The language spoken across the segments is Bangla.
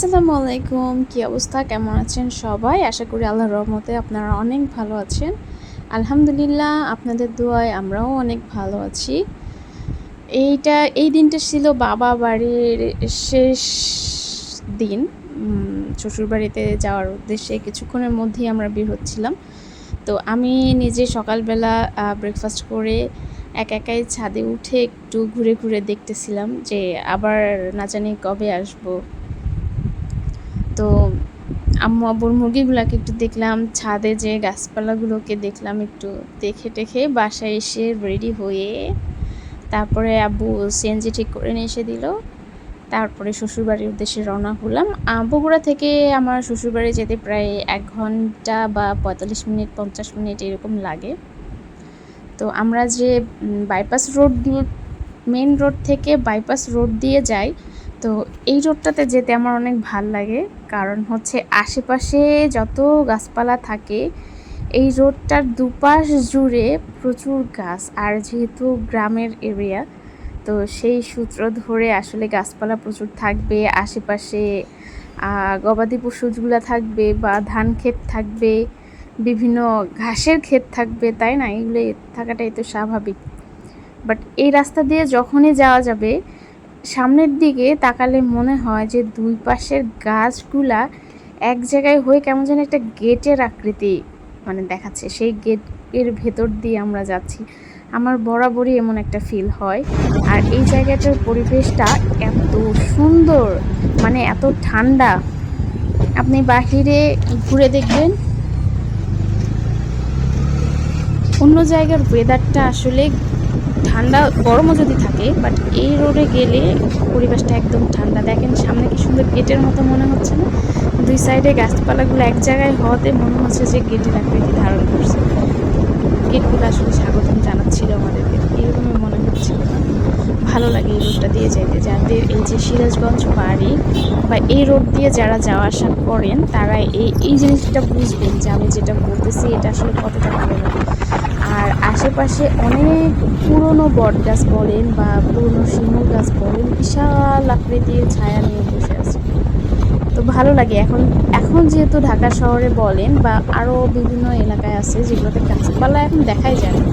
আসসালামু আলাইকুম কি অবস্থা? কেমন আছেন সবাই? আশা করি আল্লাহর রহমতে আপনারা অনেক ভালো আছেন। আলহামদুলিল্লাহ, আপনাদের দোয়ায় আমরাও অনেক ভালো আছি। এইটা, এই দিনটা ছিল বাবা বাড়ির শেষ দিন। শ্বশুরবাড়িতে যাওয়ার উদ্দেশ্যে কিছুক্ষণের মধ্যেই আমরা বের হচ্ছিলাম। তো আমি নিজে সকালবেলা ব্রেকফাস্ট করে এক একাই ছাদে উঠে একটু ঘুরে ঘুরে দেখতেছিলাম যে আবার না জানি কবে আসব। তো আম্মু, আব্বুর মুরগিগুলোকে একটু দেখলাম, ছাদে যে গাছপালাগুলোকে দেখলাম একটু দেখে টেখে বাসায় এসে রেডি হয়ে তারপরে আব্বু সিএনজি ঠিক করে নিয়ে এসে দিল। তারপরে শ্বশুরবাড়ির উদ্দেশ্যে রওনা হলাম। বগুড়া থেকে আমার শ্বশুরবাড়ি যেতে প্রায় এক ঘণ্টা বা পঁয়তাল্লিশ মিনিট, পঞ্চাশ মিনিট এরকম লাগে। তো আমরা যে বাইপাস রোড মেন রোড থেকে বাইপাস রোড দিয়ে যাই তো এই রোডটাতে যেতে আমার অনেক ভালো লাগে। কারণ হচ্ছে আশেপাশে যত গাছপালা থাকে, এই রোডটার দুপাশ জুড়ে প্রচুর গাছ। আর যেহেতু গ্রামের এরিয়া তো সেই সূত্র ধরে আসলে গাছপালা প্রচুর থাকবে। আশেপাশে গবাদি পশুগুলা থাকবে বা ধান ক্ষেত থাকবে, বিভিন্ন ঘাসের ক্ষেত থাকবে, তাই না? এগুলো থাকাটাই তো স্বাভাবিক। বাট এই রাস্তা দিয়ে যখনই যাওয়া যাবে সামনের দিকে তাকালে মনে হয় যে দুই পাশের গাছগুলা এক জায়গায় হয়ে কেমন যেন একটা গেটের আকৃতি মানে দেখাচ্ছে। সেই গেটের ভেতর দিয়ে আমরা যাচ্ছি। আমার বরাবরই এমন একটা ফিল হয়। আর এই জায়গাটার পরিবেশটা এত সুন্দর মানে এত ঠান্ডা। আপনি বাহিরে ঘুরে দেখবেন। অন্য জায়গার ওয়েদারটা আসলে ঠান্ডা গরমও যদি থাকে বাট এই রোডে গেলে পরিবেশটা একদম ঠান্ডা। দেখেন সামনে কি সুন্দর গেটের মতো মনে হচ্ছে না? দুই সাইডে গাছপালাগুলো এক জায়গায় হওয়াতে মনে হচ্ছে যে গেটের আকৃতি ধারণ করছে। গেটগুলো আসলে স্বাগতম জানাচ্ছিল আমাদেরকে। এরকমই মনে হচ্ছিল ভালো লাগে এই রোডটা দিয়ে যাইতে। যাদের এই যে সিরাজগঞ্জ বাড়ি বা এই রোড দিয়ে যারা যাওয়া আসা করেন, তারা এই এই জিনিসটা বুঝবেন যে আমি যেটা বলতেছি, এটা আসলে কতটা ভালো লাগে। আর আশেপাশে অনেক পুরনো বট গাছ বলেন বা পুরনো শিমুল গাছ বলেন, বিশাল আকৃতির ছায়া নিয়ে বসে আছে। তো ভালো লাগে। এখন এখন যেহেতু ঢাকা শহরে বলেন বা আরও বিভিন্ন এলাকায় আছে যেগুলোতে গাছপালা এখন দেখাই যায় না,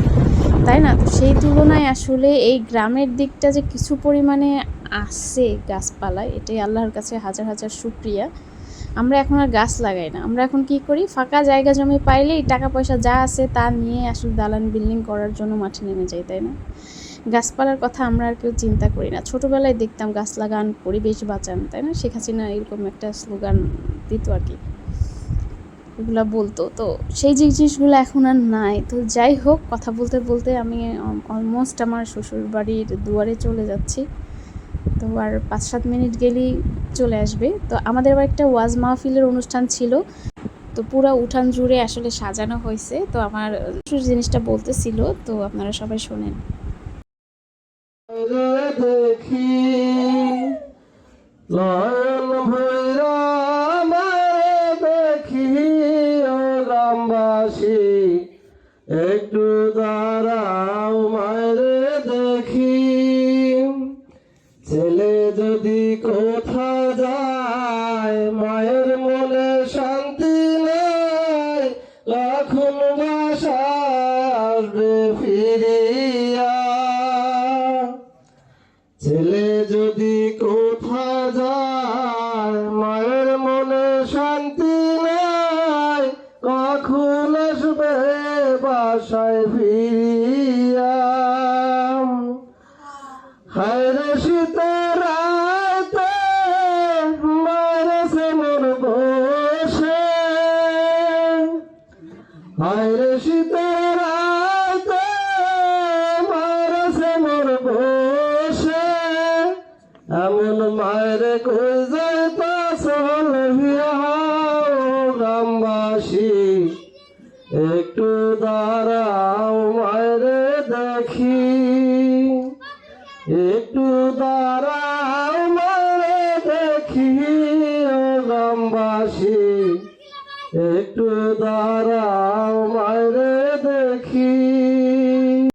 তাই না? তো সেই তুলনায় আসলে এই গ্রামের দিকটা যে কিছু পরিমাণে আছে গাছপালা, এটাই আল্লাহর কাছে হাজার হাজার শুক্রিয়া। আমরা এখন আর গাছ লাগাই না। আমরা এখন কি করি? ফাঁকা জায়গা জমি পাইলেই টাকা পয়সা যা আছে তা নিয়ে আসলে দালান বিল্ডিং করার জন্য মাঠে নেমে যাই, তাই না? গাছপালার কথা আমরা আর কেউ চিন্তা করি না। ছোটোবেলায় দেখতাম গাছ লাগান, পরিবেশ বাঁচান, তাই না? শেখ হাসিনা এরকম একটা স্লোগান দিত আর কি। এগুলো বলতো। তো সেই যে জিনিসগুলো এখন আর নাই। তো যাই হোক, কথা বলতে বলতে আমি অলমোস্ট আমার শ্বশুর বাড়ির দুয়ারে চলে যাচ্ছি। তো আর পাঁচ সাত মিনিট গেলেই চলে আসবে। তো আমাদের আবার একটা ওয়াজ মাহফিলের অনুষ্ঠান ছিল। তো পুরো উঠান জুড়ে আসলে সাজানো হয়েছে। তো আমার জিনিসটা বলতেছিল, তো আপনারা সবাই শোনেন। দেখি যদি কোথা যায়, মায়ের মনে শান্তি নাই, কখন আসবে বাসায় ফিরিয়া? হায়রে সীতারাতে মায়ের সে মন বসে হায়রে এমন মায়ের খুঁজে পাশল গ্রামবাসী। একটু দাঁড়াও মায়ের দেখি। একটু দাঁড়াও মায়ের দেখি গ্রামবাসী। একটু দাঁড়াও